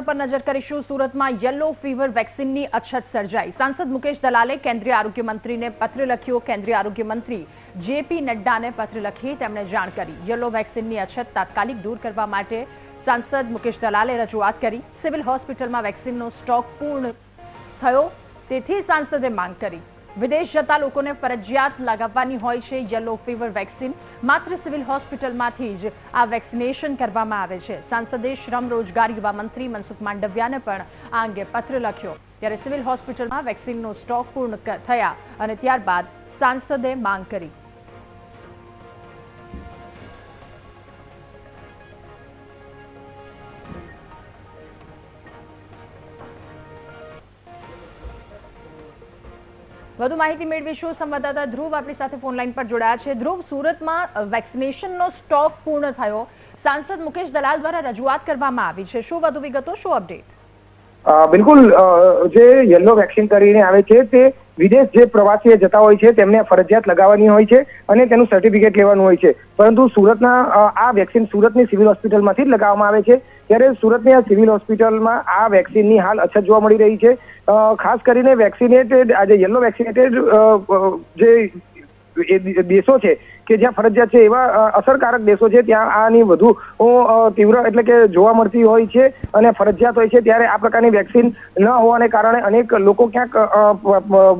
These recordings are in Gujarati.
ઉપર નજર કરીશું. સુરતમાં યલો ફીવર વેક્સિનની અછત સર્જાઈ. સાંસદ મુકેશ દલાલે કેન્દ્રીય આરોગ્ય મંત્રીને પત્ર લખ્યો. કેન્દ્રીય આરોગ્ય મંત્રી જેપી નડ્ડાને પત્ર લખી તેમણે જાણ કરી. યલો વેક્સિનની અછત તાત્કાલિક દૂર કરવા માટે સાંસદ મુકેશ દલાલે રજૂઆત કરી. સિવિલ હોસ્પિટલમાં વેક્સિનનો સ્ટોક પૂર્ણ થયો. તેથી સાંસદે માંગ કરી. વિદેશ જતા લોકોને ફરજિયાત લગાવવાની હોય છે યલો ફીવર વેક્સિન માત્ર સિવિલ હોસ્પિટલમાંથી જ આ વેક્સિનેશન કરવામાં આવે છે. સાંસદે શ્રમ રોજગાર યુવા મંત્રી મનસુખ માંડવિયાને પણ આ અંગે પત્ર લખ્યો. ત્યારે સિવિલ હોસ્પિટલમાં વેક્સિનનો સ્ટોક પૂર્ણ થયા અને ત્યારબાદ સાંસદે માંગ કરી. વધુ માહિતી મેળવીશું. સંવાદદાતા ધ્રુવ આપણી સાથે ફોન લાઈન પર જોડાયા છે. ધ્રુવ, સુરતમાં વેક્સિનેશનનો સ્ટોક પૂર્ણ થયો. સાંસદ મુકેશ દલાલ દ્વારા રજૂઆત કરવામાં આવી છે. શું વધુ વિગતો? શું અપડેટ બિલકુલ જે યલો વેક્સિન કરીને આવે છે, તે વિદેશ જે પ્રવાસીઓ જતા હોય છે, તેમને ફરજિયાત લગાવવાની હોય છે અને તેનું સર્ટિફિકેટ લેવાનું હોય છે. પરંતુ સુરતના આ વેક્સિન સુરતની સિવિલ હોસ્પિટલમાંથી જ લગાવવામાં આવે છે. ત્યારે સુરતની આ સિવિલ હોસ્પિટલમાં આ વેક્સિનની હાલ અછત જોવા મળી રહી છે. ખાસ કરીને વેક્સિનેટેડ આજે યલો વેક્સિનેટેડ જે દેશો છે કે જ્યાં ફરજિયાત છે એવા અસરકારક દેશો છે, ત્યાં આની વધુ તીવ્ર એટલે કે જોવા મળતી હોય છે અને ફરજિયાત હોય છે ત્યારે આ પ્રકારની વેક્સિન ન હોવાને કારણે અનેક લોકો ક્યાંક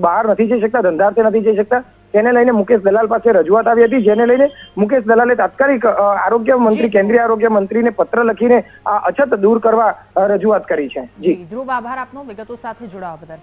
બહાર નથી જઈ શકતા, ધંધાર્થે નથી જઈ શકતા. તેને લઈને મુકેશ દલાલ પાસે રજૂઆત આવી હતી, જેને લઈને મુકેશ દલાલે તાત્કાલિક આરોગ્ય મંત્રી, કેન્દ્રીય આરોગ્ય મંત્રીને પત્ર લખીને આ અછત દૂર કરવા રજૂઆત કરી છે. જી. ધ્રુવ આભાર આપનો. વિગતો સાથે જોડાવા બદલ.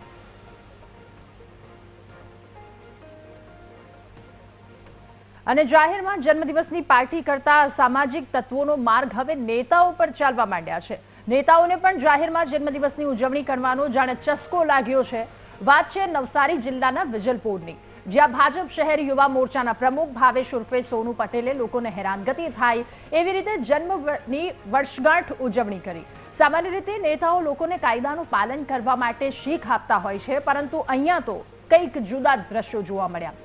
અને જાહેરમાં જન્મદિવસની પાર્ટી કરતા સામાજિક તત્વોનો માર્ગ હવે નેતાઓ પર ચાલવા માંડ્યા છે. નેતાઓને પણ જાહેરમાં જન્મદિવસની ઉજવણી કરવાનો જાણે ચસ્કો લાગ્યો છે. વાત છે નવસારી જિલ્લાના વિજલપુરની. જ્યાં ભાજપ શહેર યુવા મોરચાના પ્રમુખ ભાવેશ ઉર્ફે સોનુ પટેલે લોકોને હેરાનગતિ થાય એવી રીતે જન્મની વર્ષગાંઠ ઉજવણી કરી. સામાન્ય રીતે નેતાઓ લોકોને કાયદાનું પાલન કરવા માટે શીખ આપતા હોય છે, પરંતુ અહીંયા તો કંઈક જુદા દ્રશ્યો જોવા મળ્યા.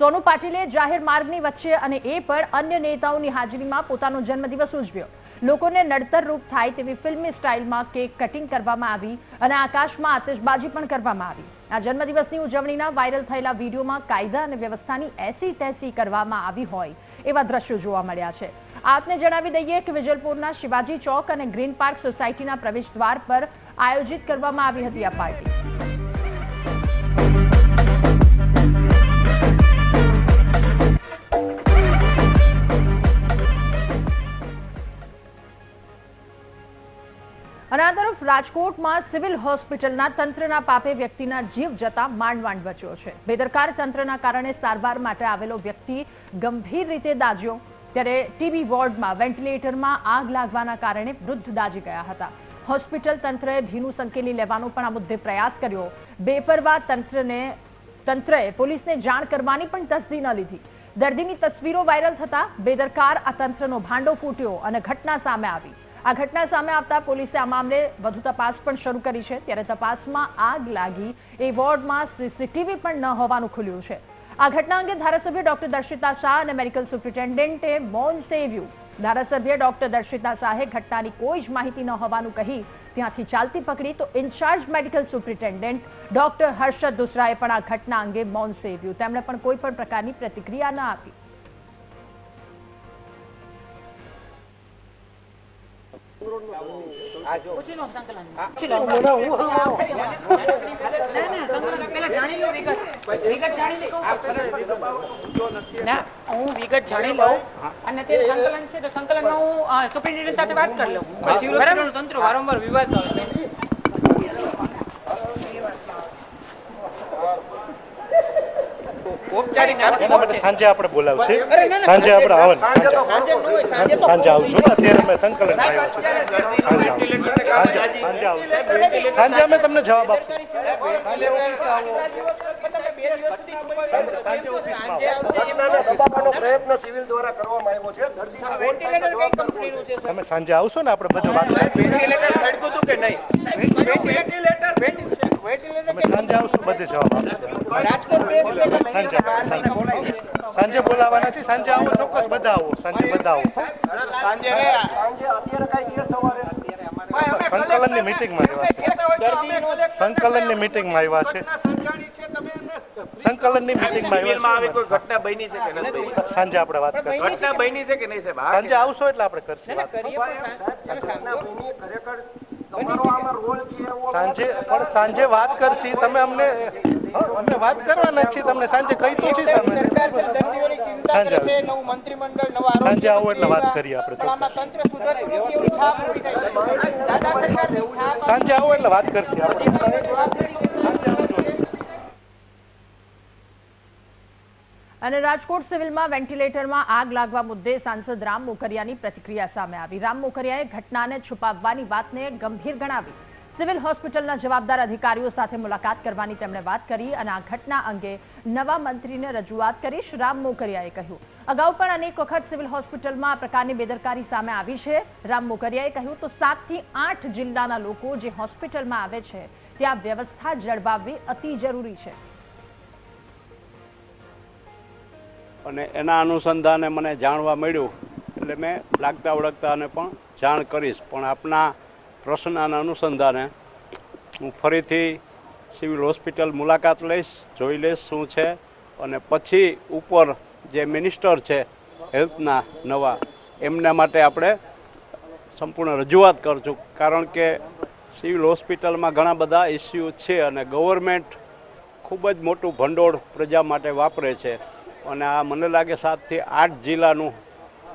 સોનુ પાટીલે જાહેર માર્ગની વચ્ચે અને એ પર અન્ય નેતાઓની હાજરીમાં પોતાનો જન્મદિવસ ઉજવ્યો. લોકોને નડતર રૂપ થાય તેવી ફિલ્મી સ્ટાઇલમાં કેક કટિંગ કરવામાં આવી અને આકાશમાં આતશબાજી પણ કરવામાં આવી. આ જન્મદિવસની ઉજવણીના વાયરલ થયેલા વિડીયોમાં કાયદા અને વ્યવસ્થાની એસી તેસી કરવામાં આવી હોય એવા દ્રશ્યો જોવા મળ્યા છે. આપને જણાવી દઈએ કે વિજલપુરના શિવાજી ચોક અને ગ્રીન પાર્ક સોસાયટીના પ્રવેશ દ્વાર પર આયોજિત કરવામાં આવી હતી આ પાર્ટી. રાજકોટમાં સિવિલ હોસ્પિટલના તંત્રના પાપે વ્યક્તિના જીવ જતા માંડ બચ્યો છે. બેદરકાર તંત્રના કારણે સારવાર માટે આવેલો વ્યક્તિ ગંભીર રીતે દાજ્યો ત્યારે ટીબી વોર્ડમાં વેન્ટિલેટરમાં આગ લાગવાના કારણે વૃદ્ધ દાજી ગયા હતા. હોસ્પિટલ તંત્રએ ભીનું સંકેલી લેવાનો પણ આ મુદ્દે પ્રયાસ કર્યો. બેપરવા તંત્રને, તંત્રએ પોલીસને જાણ કરવાની પણ તસ્દી ન લીધી. દર્દીની તસવીરો વાયરલ થતા બેદરકાર આ તંત્રનો ભાંડો ફૂટ્યો અને ઘટના સામે આવી. આ ઘટના સામે આવતા પોલીસે આ મામલે વધુ તપાસ પણ શરૂ કરી છે. ત્યારે તપાસમાં આગ લાગી, એ વોર્ડમાં સીસીટીવી પણ ન હોવાનું ખુલ્યું છે. આ ઘટના અંગે ધારાસભ્ય ડોક્ટર દર્શિતા શાહ અને મેડિકલ સુપ્રિન્ટેન્ડન્ટે મૌન સેવ્યું. ધારાસભ્ય ડોક્ટર દર્શિતા શાહે ઘટનાની કોઈ જ માહિતી ન હોવાનું કહી ત્યાંથી ચાલતી પકડી. તો incharge medical superintendent doctor Harshad દુસરાએ પણ આ ઘટના અંગે મૌન સેવ્યું. તેમણે પણ કોઈ પણ પ્રકારની પ્રતિક્રિયા ન આપી. હું વિગત જાણી લઉં. અને તે સંકલન છે તો સંકલનમાં હું સુપ્રિન્ટેન્ડન્ટ સાથે વાત કરી લઉં. બરાબર? તંત્ર વારંવાર વિવાદ ઔપચારિક સાંજે આપણે બોલાવશે. સાંજે આપણે આવન સાંજે આવશું. અત્યારે અમે સંકલન સાંજે અમે તમને જવાબ આપશું. સાંજે તમે આવશો ને આપણે બધું વાત કે નહીં વેન્ટિલેટર વેન્ટિલેટર અમે સાંજે આવશું બધે જવાબ આપશું રાજકોટ વેન્ટિલેટર સાંજે બોલાવા નથી સાંજે આવો ચોક્કસ બધા આવો સાંજે બધા આવો. સાંજે ગયા સાંજે અત્યારે કઈ સંકલનની મિટિંગમાં આવ્યા છે. સંકલનની મિટિંગ આવી કોઈ ઘટના બની છે કે નથી? સાંજે આપણે વાત કરીએ. ઘટના બની છે કે નહીં સાહેબ? સાંજે આવશો એટલે આપણે કરશું સાંજે. પણ સાંજે વાત કરશી તમે અમને અમે વાત કરવાના છીએ. તમને સાંજે કહી તો છીએ સાંજે આવો. એટલે વાત કરીએ આપણે સાંજે આવો એટલે વાત કરશે આપણે. અને રાજકોટ સિવિલમાં વેન્ટિલેટરમાં આગ લાગવા મુદ્દે સાંસદ રામ મોકરિયાની પ્રતિક્રિયા સામે આવી. રામ મોકરિયાએ ઘટનાને છુપાવવાની વાતને ગંભીર ગણાવી. સિવિલ હોસ્પિટલના જવાબદાર અધિકારીઓ સાથે મુલાકાત કરવાની તેમણે વાત કરી અને આ ઘટના અંગે નવા મંત્રીને રજૂઆત કરીશ રામ મોકરિયાએ કહ્યું. અગાઉ પણ અનેક વખત સિવિલ હોસ્પિટલમાં આ પ્રકારની બેદરકારી સામે આવી છે. રામ મોકરિયાએ કહ્યું તો સાતથી આઠ જિલ્લાના લોકો જે હોસ્પિટલમાં આવે છે, ત્યાં વ્યવસ્થા જળવાવવી અતિ જરૂરી છે. અને એના અનુસંધાને મને જાણવા મળ્યું એટલે મેં લાગતા ઓળખતાને પણ જાણ કરીશ. પણ આપના પ્રશ્નના અનુસંધાને હું ફરીથી સિવિલ હોસ્પિટલ મુલાકાત લઈશ, જોઈ લઈશ શું છે અને પછી ઉપર જે મિનિસ્ટર છે હેલ્થના નવા, એમના માટે આપણે સંપૂર્ણ રજૂઆત કરશું. કારણ કે સિવિલ હોસ્પિટલમાં ઘણા બધા ઇસ્યુ છે અને ગવર્મેન્ટ ખૂબ જ મોટું ભંડોળ પ્રજા માટે વાપરે છે. અને આ મને લાગે સાતથી આઠ જિલ્લાનું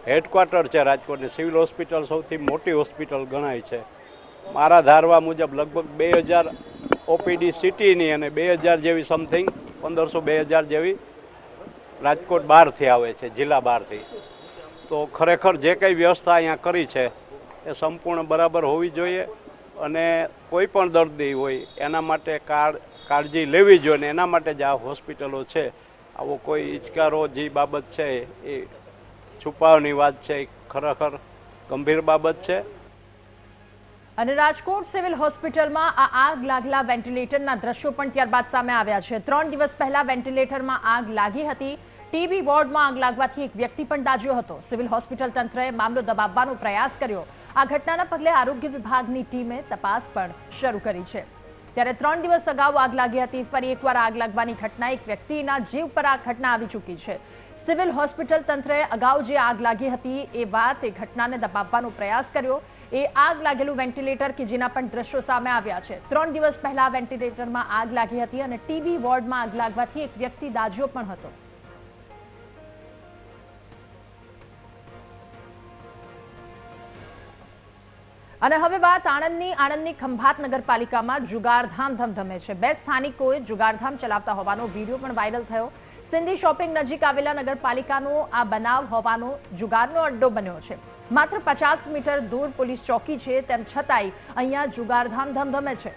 હેડક્વાર્ટર છે રાજકોટની. સિવિલ હોસ્પિટલ સૌથી મોટી હોસ્પિટલ ગણાય છે. મારા ધારવા મુજબ લગભગ બે હજાર ઓપીડી સિટીની અને બે હજાર જેવી સમથિંગ પંદરસો બે હજાર જેવી રાજકોટ બહારથી આવે છે, જિલ્લા બહારથી. તો ખરેખર જે કંઈ વ્યવસ્થા અહીંયા કરી છે, એ સંપૂર્ણ બરાબર હોવી જોઈએ અને કોઈ પણ દર્દી હોય, એના માટે કાળ કાળજી લેવી જોઈએ અને એના માટે જ આ હોસ્પિટલો છે, આવો કોઈ ઇચકારો જે બાબત છે, એ છુપાવની વાત છે, એ ખરેખર ગંભીર બાબત છે. અને રાજકોટ સિવિલ હોસ્પિટલમાં આ આગ લાગેલા વેન્ટિલેટરના દ્રશ્યો પણ ત્યારબાદ સામે આવ્યા છે. ત્રણ દિવસ પહેલા વેન્ટિલેટરમાં આગ લાગી હતી. ટીબી વોર્ડમાં આગ લાગવાથી એક વ્યક્તિ પણ દાજ્યો હતો. સિવિલ હોસ્પિટલ તંત્રએ મામલો દબાવવાનો પ્રયાસ કર્યો. આ ઘટનાના પગલે આરોગ્ય વિભાગની ટીમે તપાસ પણ શરૂ કરી છે. ત્યારે ત્રણ દિવસ અગાઉ આગ લાગી હતી. ફરી એકવાર આગ લાગવાની ઘટના એક વ્યક્તિના જીવ પર આ ઘટના આવી ચૂકી છે. સિવિલ હોસ્પિટલ તંત્રએ અગાઉ જે આગ લાગી હતી એ વાત એ ઘટનાને દબાવવાનો પ્રયાસ કર્યો. એ આગ લાગેલું વેન્ટિલેટર કે જેના પણ દ્રશ્યો સામે આવ્યા છે. ત્રણ દિવસ પહેલા વેન્ટિલેટરમાં આગ લાગી હતી અને ટીબી વોર્ડમાં આગ લાગવાથી એક વ્યક્તિ દાઝ્યો પણ હતો. અને હવે વાત આણંદની આણંદની ખંભાત નગરપાલિકામાં જુગારધામ ધમધમે છે. બે સ્થાનિકોએ જુગારધામ ચલાવતા હોવાનો વીડિયો પણ વાયરલ થયો. સિંધી શોપિંગ નજીક આવેલા નગરપાલિકાનો આ બનાવ હોવાનો જુગારનો અડ્ડો બન્યો છે. માત્ર પચાસ મીટર દૂર પોલીસ ચોકી છે, તેમ છતાંય અહીંયા જુગારધામ ધમધમે છે.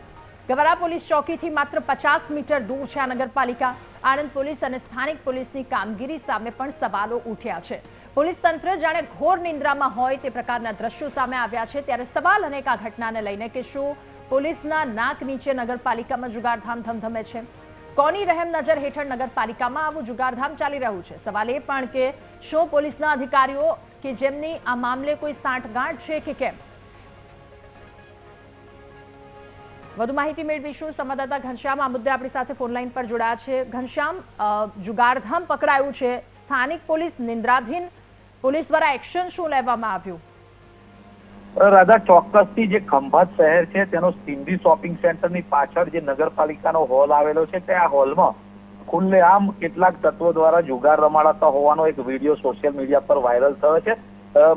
ગવરા પોલીસ ચોકીથી માત્ર પચાસ મીટર દૂર છે આ નગરપાલિકા. આણંદ પોલીસ અને સ્થાનિક પોલીસની કામગીરી સામે પણ સવાલો ઉઠ્યા છે. પોલીસ તંત્ર જાણે ઘોર નિંદ્રામાં હોય તે પ્રકારના દ્રશ્યો સામે આવ્યા છે, ત્યારે સવાલ અનેક આ ઘટનાને લઈને કે શું પોલીસના નાક નીચે નગરપાલિકામાં જુગારધામ ધમધમે છે? કોની રહેમ નજર હેઠળ નગરપાલિકામાં આવું જુગારધામ ચાલી રહ્યું છે? સવાલ એ પણ કે શું પોલીસના અધિકારીઓ કે જેમની આ મામલે કોઈ સાંઠગાંઠ છે કે કેમ? વધુ માહિતી મેળવીશું. સંવાદદાતા ઘનશ્યામ આ મુદ્દે આપણી સાથે ફોનલાઈન પર જોડાયા છે. ઘનશ્યામ જુગારધામ પકડાયું છે. સ્થાનિક પોલીસ નિંદ્રાધીન પોલીસ દ્વારા એક્શન શું લેવામાં આવ્યું? રાધા ચોક્કસથી જે ખંભાત શહેર છે, તેનો સિંધી શોપિંગ સેન્ટરની પાછળ જે નગરપાલિકાનો હોલ આવેલો છે, તે હોલમાં ખુલ્લેઆમ કેટલાક તત્વો દ્વારા જુગાર રમાડાતા હોવાનો એક વીડિયો સોશિયલ મીડિયા પર વાયરલ થયો છે.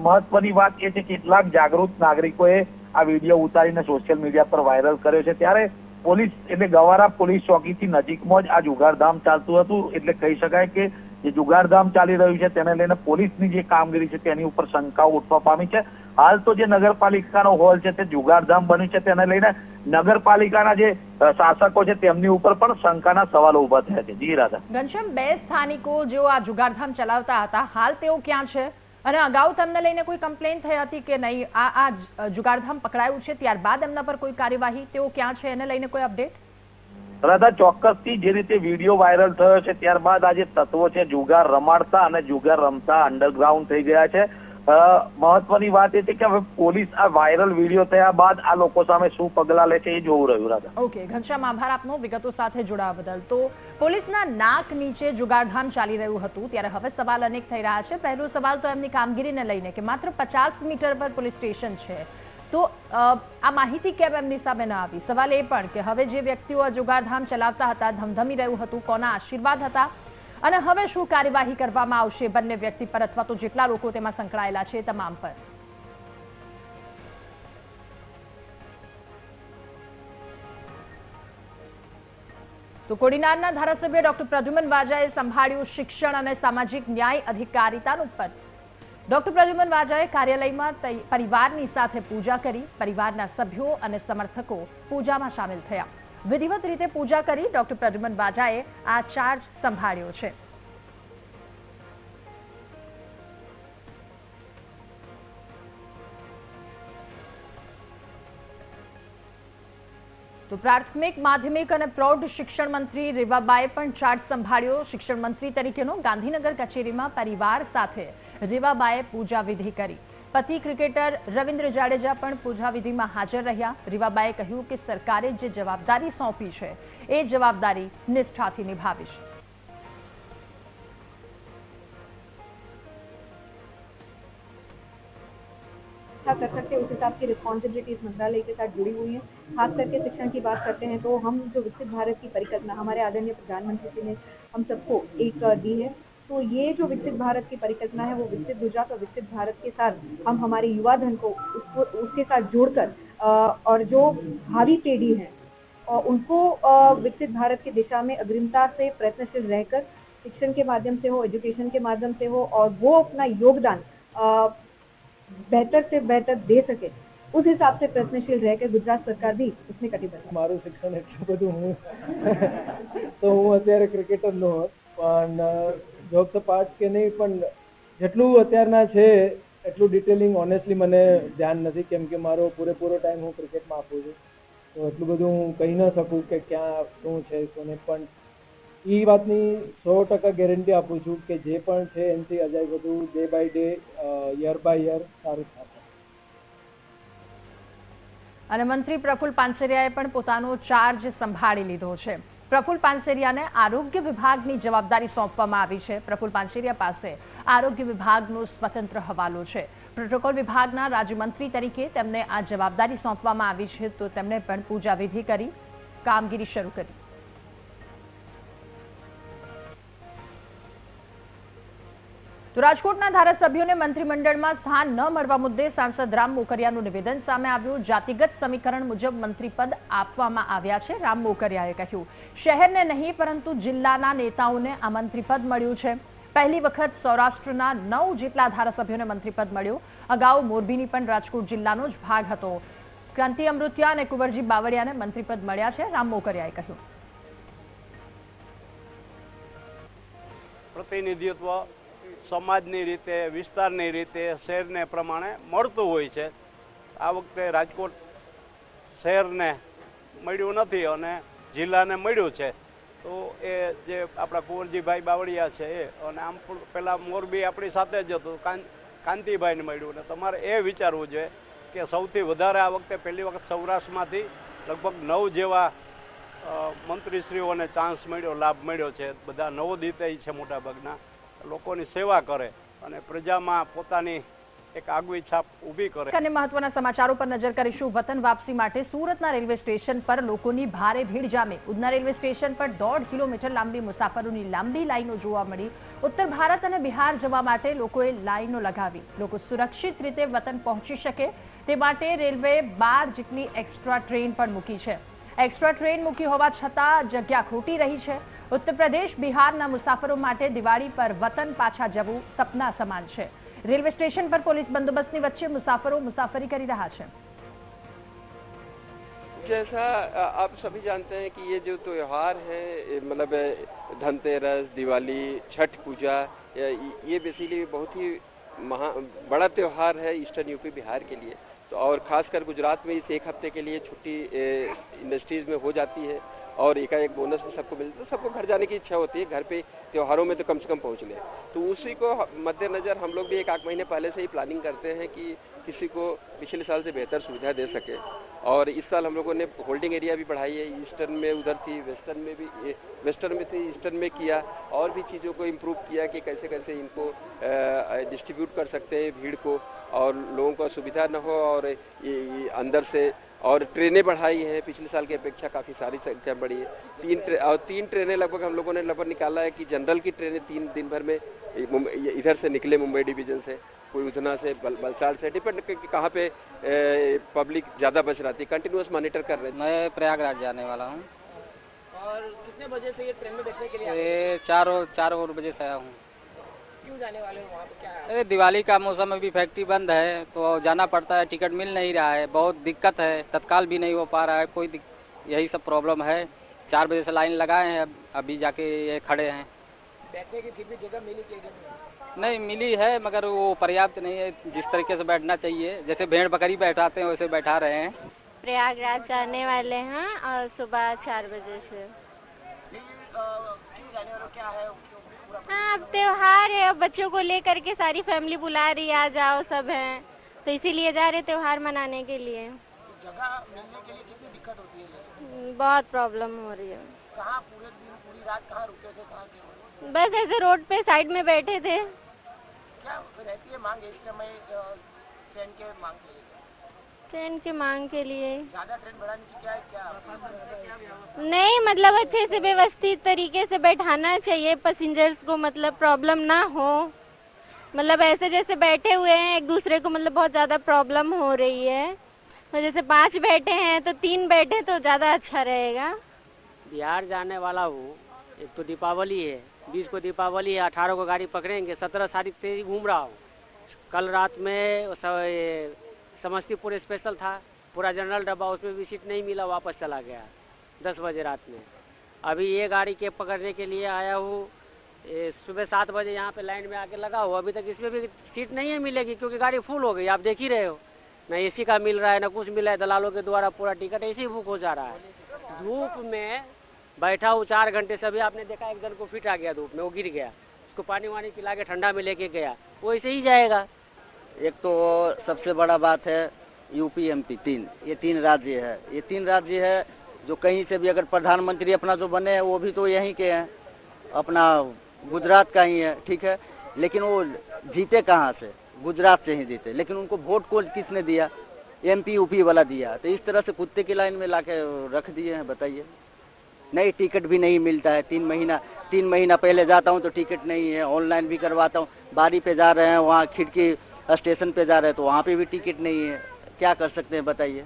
મહત્વની વાત એ છે, કેટલાક જાગૃત નાગરિકોએ આ વીડિયો ઉતારીને સોશિયલ મીડિયા પર વાયરલ કર્યો છે. ત્યારે પોલીસ, એટલે ગવારા પોલીસ ચોકીથી નજીકમાં જ આ જુગારધામ ચાલતું હતું. એટલે કહી શકાય કે જે જુગારધામ ચાલી રહ્યું છે, તેને લઈને પોલીસની જે કામગીરી છે, તેની ઉપર શંકાઓ ઉઠવા પામી છે. હાલ તો જે નગરપાલિકાનો હોલ છે, તે જુગારધામ બન્યું છે. તેને લઈને નગરપાલિકાના જે શાસકો છે તેમની ઉપર પણ શંકાના સવાલો ઊભા થયા છે. જી રાધા. ઘનશ્યામ બે સ્થાનિકો જેઓ આ જુગારધામ ચલાવતા હતા હાલ તેઓ ક્યાં છે? અને અગાઉ તેમને લઈને કોઈ કમ્પ્લેન થઈ હતી કે નહીં? આ આ જુગારધામ પકડાયું છે ત્યારબાદ એમના પર કોઈ કાર્યવાહી? તેઓ ક્યાં છે? એને લઈને કોઈ અપડેટ રાધા ચોક્કસથી જે રીતે વીડિયો વાયરલ થયો છે ત્યારબાદ આ જે તત્વો છે જુગાર રમાડતા અને જુગાર રમતા અંડરગ્રાઉન્ડ થઈ ગયા છે. મહત્વની વાત એ છે કે હવે પોલીસ આ વાયરલ વીડિયો થયા બાદ આ લોકો સામે શું પગલા લે છે એ જોવું રહ્યું, રાધા. ઓકે, ઘનશ્યામ, આભાર આપનો. વિગતો સાથે જોડાવા બદલ. તો પોલીસના નાક નીચે જુગારધામ ચાલી રહ્યું હતું, ત્યારે હવે સવાલ અનેક થઈ રહ્યા છે. પહેલો સવાલ તો એમની કામગીરીને લઈને કે માત્ર પચાસ મીટર પર પોલીસ સ્ટેશન છે. તો આ માહિતી કેમ એમની સામે ન આવી? સવાલ એ પણ કે હવે જે વ્યક્તિઓ જુગારધામ ચલાવતા હતા, ધમધમી રહ્યું હતું, કોના આશીર્વાદ હતા? અને હવે શું કાર્યવાહી કરવામાં આવશે? બંને વ્યક્તિ પર અથવા તો જેટલા લોકો તેમાં સંકળાયેલા છે, તમામ પર. તો કોડીનારના ધારાસભ્ય ડોક્ટર પ્રદ્યુમન વાજાએ સંભાળ્યું શિક્ષણ અને સામાજિક ન્યાય અધિકારીતાનું પદ. ડોક્ટર પ્રદ્યુમન વાજાએ કાર્યાલયમાં પરિવારની સાથે પૂજા કરી, પરિવારના સભ્યો અને સમર્થકો પૂજામાં સામેલ થયા. વિધિવત રીતે પૂજા કરી ડોક્ટર પ્રદ્યુમન બાજાએ આ ચાર્જ સંભાળ્યો છે. તો પ્રાથમિક, માધ્યમિક અને પ્રૌઢ શિક્ષણ મંત્રી રેવાબાએ પણ ચાર્જ સંભાળ્યો. શિક્ષણ મંત્રી તરીકેનો ગાંધીનગર કચેરીમાં પરિવાર સાથે રેવાબાએ પૂજા વિધિ કરી. પતિ ક્રિકેટર રવિન્દ્ર જાડેજા પણ પૂજા વિધિમાં હાજર રહ્યા રીવાબાએ કહ્યું કે સરકારે જે જવાબદારી સોંપી છે એ જવાબદારી નિષ્ઠાથી નિભાવીશ अच्छा कर सकते हैं उस हिसाब की रिस्पॉन्सिबिलिटी इस मंत्रालय के साथ जुड़ी हुई है खास करके शिक्षण की बात करते हैं तो हम जो विकसित भारत की परिकल्पना हमारे आदरणीय प्रधानमंत्री जी ने हम सबको एक अ, दी है तो ये जो विकसित भारत की परिकल्पना है वो विकसित गुजरात और विकसित भारत के साथ हम हमारे युवा धन को उसको उसके साथ जोड़कर अ, और जो भावी पीढ़ी है और उनको अ, विकसित भारत की दिशा में अग्रिमता से प्रयत्नशील रहकर शिक्षण के माध्यम से हो एजुकेशन के माध्यम से हो और वो अपना योगदान अ, बेहतर से बेहतर दे सके उस हिसाब से प्रयत्नशील रहकर गुजरात सरकार भी उसमें कटिबद्ध है મારું શિક્ષણ એટલું બધું હું તો હું અત્યારે ક્રિકેટર નો હોત પણ જોબ તો પાસ કે નહીં, પણ જેટલું અત્યારના છે, એટલું ડિટેલિંગ ઓનેસ્ટલી મને ધ્યાન નથી, કેમ કે મારો પૂરેપૂરો ટાઈમ હું ક્રિકેટમાં આપું છું. તો એટલું બધું હું કહી ન શકું કે ક્યાં, શું છે શું નહીં પણ એ વાતની સો ટકા ગેરંટી આપું છું કે જે પણ છે એનાથી અજાય બધું day by day year by year સારું થશે. અને મંત્રી પ્રફુલ પાનસરિયાએ પણ પોતાનો ચાર્જ સંભાળી લીધો છે. પ્રફુલ પાનસેરિયાને આરોગ્ય વિભાગની જવાબદારી સોંપવામાં આવી છે. પ્રફુલ પાનસેરિયા પાસે આરોગ્ય વિભાગનો સ્વતંત્ર હવાલો છે. પ્રોટોકોલ વિભાગના રાજ્યમંત્રી તરીકે તેમને આ જવાબદારી સોંપવામાં આવી છે, તો તેમણે પણ પૂજા વિધિ કરી, કામગીરી શરૂ કરી. તો રાજકોટના ધારાસભ્યોને મંત્રીમંડળમાં સ્થાન ન મળવા મુદ્દે સાંસદ રામ મોકરિયાનું નિવેદન સામે આવ્યું. જાતિગત સમીકરણ મુજબ મંત્રીપદ આપવામાં આવ્યા છે, રામ મોકરિયાએ કહ્યું. શહેરને નહીં, પરંતુ જિલ્લાના નેતાઓને આ મંત્રીપદ મળ્યું છે. પહેલી વખત સૌરાષ્ટ્રના નવ જેટલા ધારાસભ્યોને મંત્રીપદ મળ્યું. અગાઉ મોરબીની પણ રાજકોટ જિલ્લાનો જ ભાગ હતો. ક્રાંતિ અમૃતિયા અને કુંવરજી બાવળિયાને મંત્રીપદ મળ્યા છે, રામ મોકરિયાએ કહ્યું. પ્રતિનિધિત્વ સમાજની રીતે, વિસ્તારની રીતે, શહેરને પ્રમાણે મળતું હોય છે. આ વખતે રાજકોટ શહેરને મળ્યું નથી અને જિલ્લાને મળ્યું છે. તો એ જે આપણા કુંવરજીભાઈ બાવળિયા છે એ, અને આમ પણ પેલા મોરબી આપણી સાથે જ હતું, કાં, કાંતિભાઈને મળ્યું. અને તમારે એ વિચારવું જોઈએ કે સૌથી વધારે આ વખતે પહેલી વખત સૌરાષ્ટ્રમાંથી લગભગ નવ જેવા મંત્રીશ્રીઓને ચાન્સ મળ્યો, લાભ મળ્યો છે. બધા નવોદિત છે મોટાભાગના. લોકોની સેવા કરે અને પ્રજામાં પોતાની એક આગવી છાપ ઊભી કરે. અને મહત્વના સમાચારો પર નજર કરીશું. વતન વાપસી માટે સુરતના રેલવે સ્ટેશન પર લોકોની ભારે ભીડ જામે. ઉધના રેલવે સ્ટેશન પર દોઢ કિલોમીટર લાંબી મુસાફરોની લાંબી લાઈનો જોવા મળી. ઉત્તર ભારત અને બિહાર જવા માટે લોકોએ લાઈનો લગાવી. લોકો સુરક્ષિત રીતે વતન પહોંચી શકે તે માટે રેલવે બાર જેટલી એક્સ્ટ્રા ટ્રેન પણ મૂકી છે. એક્સ્ટ્રા ટ્રેન મૂકી હોવા છતાં જગ્યા ખોટી રહી છે. ઉત્તર પ્રદેશ બિહારના મુસાફરો માટે દિવાળી પર વતન પાછા જવું સપના સમાન છે રેલવે સ્ટેશન પર પોલીસ બંદોબસ્તની વચ્ચે મુસાફરો મુસાફરી કરી રહ્યા છે जैसा अ, आप सभी जानते हैं कि ये जो त्योहार है ये मतलब अ, धनतेरस दिवाली छठ पूजा ये ये बेसिकली बहुत ही महा बड़ा त्योहार है ईस्टर्न यूपी बिहार के लिए तो और खासकर गुजरात में इस एक हफ्ते के लिए छुट्टी इंडस्ट्रीज में हो जाती है और एकाएक बोनस भी सबको मिलता है तो सबको घर जाने की इच्छा होती है घर पे त्योहारों में तो कम से कम पहुँच लें। तो उसी को मद्देनजर हम लोग भी एक आध महीने पहले से ही प्लानिंग करते हैं कि किसी को पिछले साल से बेहतर सुविधा दे सके। और इस साल हम लोगों ने होल्डिंग एरिया भी बढ़ाई है ईस्टर्न में उधर थी वेस्टर्न में भी वेस्टर्न में थी ईस्टर्न में किया और भी चीज़ों को इम्प्रूव किया कि कैसे कैसे इनको डिस्ट्रीब्यूट कर सकते हैं भीड़ को और लोगों को सुविधा न हो और ये, ये अंदर से और ट्रेनें बढ़ाई हैं। पिछले साल की अपेक्षा काफ़ी सारी संख्या बढ़ी है। तीन ट्रे, और तीन ट्रेनें लगभग हम लोगों ने लगभग निकाला है कि जनरल की ट्रेनें तीन दिन भर में इधर से निकले मुंबई डिवीज़न से कोई उधना से बल, बलसाड़ से। डिपेंड कि कहाँ पे पब्लिक ज़्यादा बच रही है कंटिन्यूस मॉनिटर कर रहे मैं प्रयागराज जाने वाला हूँ। और कितने बजे से ये ट्रेन में बैठने के लिए चार और चार और बजे से आया हूँ। क्यों जाने वाले हो वहाँ पे क्या है? अरे दिवाली का मौसम अभी फैक्ट्री बंद है तो जाना पड़ता है टिकट मिल नहीं रहा है बहुत दिक्कत है तत्काल भी नहीं हो पा रहा है कोई यही सब प्रॉब्लम है चार बजे से लाइन लगाए हैं अब अभी जाके ये खड़े हैं बैठने की फिर भी जगह मिली कि नहीं? नहीं मिली है मगर वो पर्याप्त नहीं है जिस तरीके से बैठना चाहिए जैसे भेड़ बकरी बैठाते हैं वैसे बैठा रहे हैं प्रयागराज जाने वाले हैं और सुबह चार बजे से क्यों जाने वाले हो? है अब त्योहार है अब बच्चों को लेकर के सारी फैमिली बुला रही है आ जाओ सब है। तो इसीलिए जा रहे त्योहार मनाने के लिए। जगह मिलने के लिए कितनी दिक्कत होती है बहुत प्रॉब्लम हो रही है। कहाँ पूरे दिन पूरी रात कहाँ रुके थे कहाँ बस ऐसे रोड पे साइड में बैठे थे। क्या रहती है मांग? इस समय ट्रेन के मांग के लिए ट्रेन की मांग के लिए। नहीं मतलब अच्छे से व्यवस्थित तरीके से बैठाना चाहिए पैसेंजर्स को मतलब प्रॉब्लम ना हो। मतलब ऐसे जैसे बैठे हुए हैं एक दूसरे को मतलब बहुत ज़्यादा प्रॉब्लम हो रही है। तो जैसे पाँच बैठे हैं तो तीन बैठे तो ज़्यादा अच्छा रहेगा। बिहार जाने वाला हूँ एक तो दीपावली है बीस को दीपावली है अठारह को गाड़ी पकड़ेंगे सत्रह तारीख से घूम रहा हूँ। कल रात में समस्तीपुर स्पेशल था, पूरा जनरल डब्बा उसमें भी सीट नहीं मिला, वापस चला गया, दस बजे रात में। अभी ये गाड़ी के पकड़ने के लिए आया हूँ सुबह सात बजे यहाँ पे लाइन में आके लगा हुआ, अभी तक इसमें भी सीट नहीं है मिलेगी, क्योंकि गाड़ी फुल हो गई, आप देख ही रहे हो। न एसी का मिल रहा है, न कुछ मिला है, दलालों के द्वारा पूरा टिकट ऐसे ही बुक हो जा रहा है। धूप में बैठा हूँ, चार घंटे से अभी आपने देखा, एक जन को फिट आ गया धूप में, वो गिर गया। उसको पानी वानी पिला के ठंडा में लेके गया, वो ऐसे ही जाएगा। एक तो सबसे बड़ा बात है यूपी एमपी तीन। ये तीन राज्य है। ये तीन राज्य है जो कहीं से भी अगर प्रधानमंत्री अपना जो बने हैं, वो भी तो यहीं के हैं। अपना गुजरात का ही है, ठीक है? लेकिन वो जीते कहाँ से? गुजरात से ही जीते। लेकिन उनको वोट को किसने दिया? एमपी, यूपी वाला दिया। तो इस तरह से कुत्ते की लाइन में लाके रख दिए हैं, बताइए। नहीं, टिकट भी नहीं मिलता है। तीन महीना तीन महीना पहले जाता हूँ तो टिकट नहीं है। ऑनलाइन भी करवाता हूँ। बारी पे जा रहे हैं, वहाँ खिड़की स्टेशन पे जा रहे हैं तो वहाँ पे भी टिकट नहीं है क्या कर सकते हैं बताइए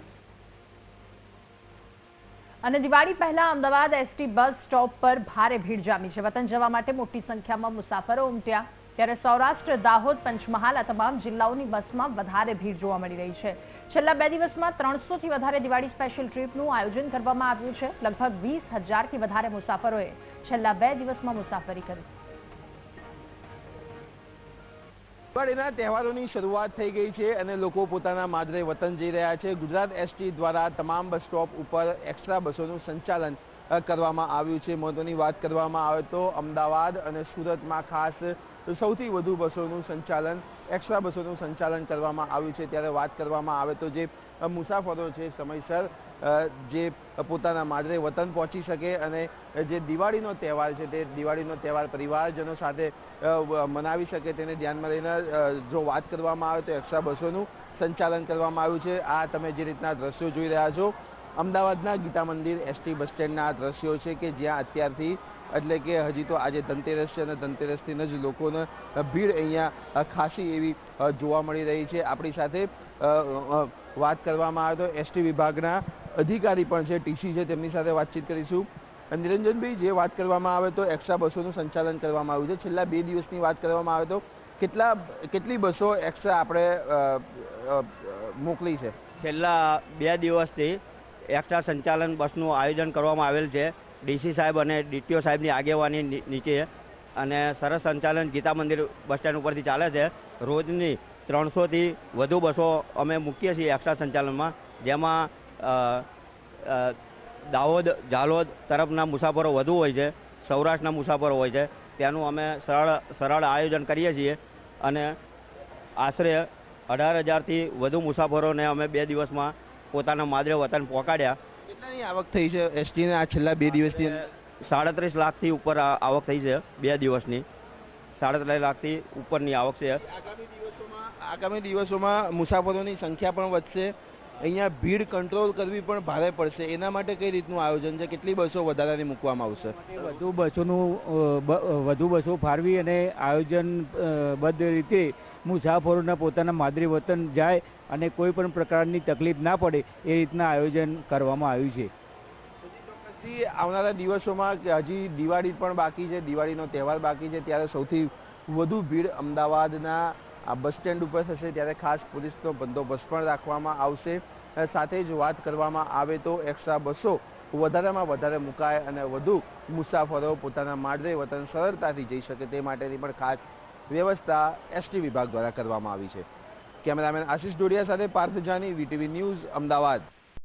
અને દિવાળી પહેલા અમદાવાદ એસટી બસ સ્ટોપ પર ભારે ભીડ જામી છે વતન જવા માટે મોટી સંખ્યામાં મુસાફરો ઉમટ્યા ત્યારે સૌરાષ્ટ્ર દાહોદ પંચમહાલ આ તમામ જિલ્લાઓની બસમાં વધારે ભીડ જોવા મળી રહી છે છેલ્લા બે દિવસમાં ત્રણસો થી વધારે દિવાળી સ્પેશિયલ ટ્રીપનું આયોજન કરવામાં આવ્યું છે લગભગ વીસ હજારથી વધારે મુસાફરોએ છેલ્લા બે દિવસમાં મુસાફરી કરી દિવાળીના તહેવારોની શરૂઆત થઈ ગઈ છે અને લોકો પોતાના માદરે વતન જઈ રહ્યા છે. ગુજરાત એસટી દ્વારા તમામ બસ સ્ટોપ ઉપર એક્સ્ટ્રા બસોનું સંચાલન કરવામાં આવ્યું છે. મહત્વની વાત કરવામાં આવે તો અમદાવાદ અને સુરતમાં ખાસ સૌથી વધુ બસોનું સંચાલન એક્સ્ટ્રા બસોનું સંચાલન કરવામાં આવ્યું છે. ત્યારે વાત કરવામાં આવે તો જે મુસાફરો છે, સમયસર જે પોતાના માદરે વતન પહોંચી શકે અને જે દિવાળીનો તહેવાર છે તે દિવાળીનો તહેવાર પરિવારજનો સાથે મનાવી શકે તેને ધ્યાનમાં લઈને જો વાત કરવામાં આવે તો એક્સ્ટ્રા બસોનું સંચાલન કરવામાં આવ્યું છે. આ તમે જે રીતના દ્રશ્યો જોઈ રહ્યા છો અમદાવાદના ગીતા મંદિર એસટી બસ સ્ટેન્ડના આ દ્રશ્યો છે કે જ્યાં અત્યારથી, એટલે કે હજી તો આજે ધનતેરસ છે અને ધનતેરસથી જ લોકોને ભીડ અહીંયા ખાસી એવી જોવા મળી રહી છે. આપણી સાથે વાત કરવામાં આવે તો એસટી વિભાગના અધિકારી પણ છે ટીસી છે, તેમની સાથે વાતચીત કરીશું. નિરંજનભાઈ, જે વાત કરવામાં આવે તો એક્સ્ટ્રા બસોનું સંચાલન કરવામાં આવ્યું છે. છેલ્લા બે દિવસની વાત કરવામાં આવે તો કેટલા, કેટલી બસો એક્સ્ટ્રા આપણે મોકલી છે? છેલ્લા બે દિવસથી એક્સ્ટ્રા સંચાલન બસનું આયોજન કરવામાં આવેલ છે. ડીસી સાહેબ અને ડીટીઓ સાહેબની આગેવાની નીચે. અને સરસ સંચાલન ગીતા મંદિર બસ સ્ટેન્ડ ઉપરથી ચાલે છે. રોજની ત્રણસોથી વધુ બસો અમે મૂકીએ છીએ એક્સ્ટ્રા સંચાલનમાં. જેમાં દાહોદ, ઝાલોદ તરફના મુસાફરો વધુ હોય છે. સૌરાષ્ટ્રના મુસાફરો હોય છે. તેનું અમે સરળ સરળ આયોજન કરીએ છીએ. અને આશરે અઢાર હજારથી વધુ મુસાફરોને અમે બે દિવસમાં પોતાના માદરે વતન પહોંચાડ્યા કેટલાની આવક થઈ છે? એસટીના આ છેલ્લા બે દિવસથી સાડત્રીસ લાખથી ઉપર આવક થઈ છે બે દિવસની. સાડત્રીસ લાખથી ઉપરની આવક છે. આગામી દિવસોમાં મુસાફરોની સંખ્યા પણ વધશે. અહીંયા ભીડ કંટ્રોલ કરવી પણ ભારે પડશે. એના માટે કઈ રીતનું આયોજન છે? કેટલી બસો વધારાની મૂકવામાં આવશે? વધુ બસોનું વધુ બસો ફાળવી અને આયોજન બદ્ધ રીતે મુસાફરોના પોતાના માદરી વતન જાય અને કોઈ પણ પ્રકારની તકલીફ ના પડે એ રીતના આયોજન કરવામાં આવ્યું છે. પછી આવનારા દિવસોમાં હજી દિવાળી પણ બાકી છે, દિવાળીનો તહેવાર બાકી છે, ત્યારે સૌથી વધુ ભીડ અમદાવાદના આ બસ સ્ટેન્ડ ઉપર થશે, ત્યારે ખાસ પોલીસનો બંદોબસ્ત પણ રાખવામાં આવશે. સાથે જ વાત કરવામાં આવે તો એક્સ્ટ્રા બસો વધારેમાં વધારે મુકાય અને વધુ મુસાફરો પોતાના માડરે વતન સરળતાથી જઈ શકે તે માટેની પણ ખાસ વ્યવસ્થા એસટી વિભાગ દ્વારા કરવામાં આવી છે. કેમેરામેન આશિષ ડોડિયા સાથે પાર્થ જાની વીટીવી ન્યૂઝ અમદાવાદ.